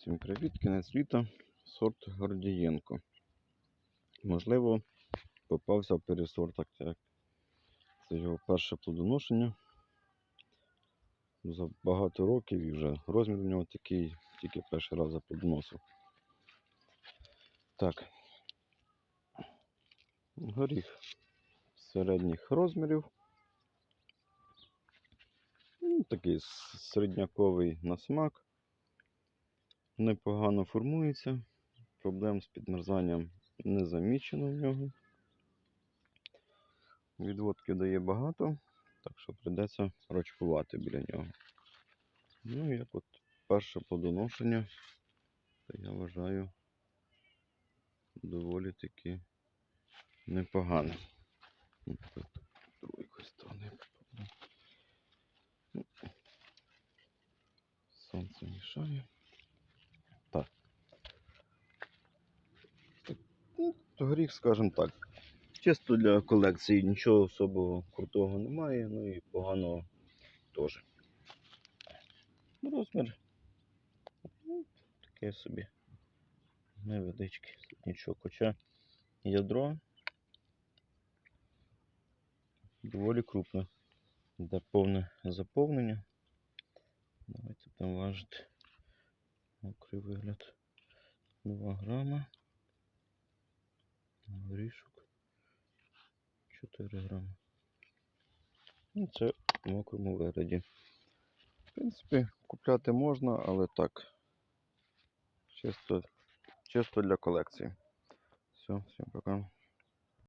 Всім привіт, кінець літа, сорт Гордієнко. Можливо, попався в пересорт, так як це його перше плодоношення. За багато років і вже розмір у нього такий, тільки перший раз заплодоносив. Так. Горіх середніх розмірів. Ну, Такий середняковий на смак непогано формується. Проблем з підмерзанням не замічено в нього. Відводки дає багато, так що прийдеться рочкувати біля нього. Ну, як от перше плодоношення, то я вважаю доволі таки непогане. Другої сторони. Ну, Сонце мішає. Так. Так, ну, Горіх, скажімо так. Чисто для колекції нічого особого крутого немає, ну і поганого теж. Розмір. Ну, таке собі. Невеличкий. Нічого. Хоча ядро доволі крупне. Де повне заповнення. Давайте там важити. Мокрий вигляд. 2 грама. 4 грами. Ну, це в мокрому вигляді. В принципі, купляти можна, але так. Чисто, чисто для колекції. Все, всім пока.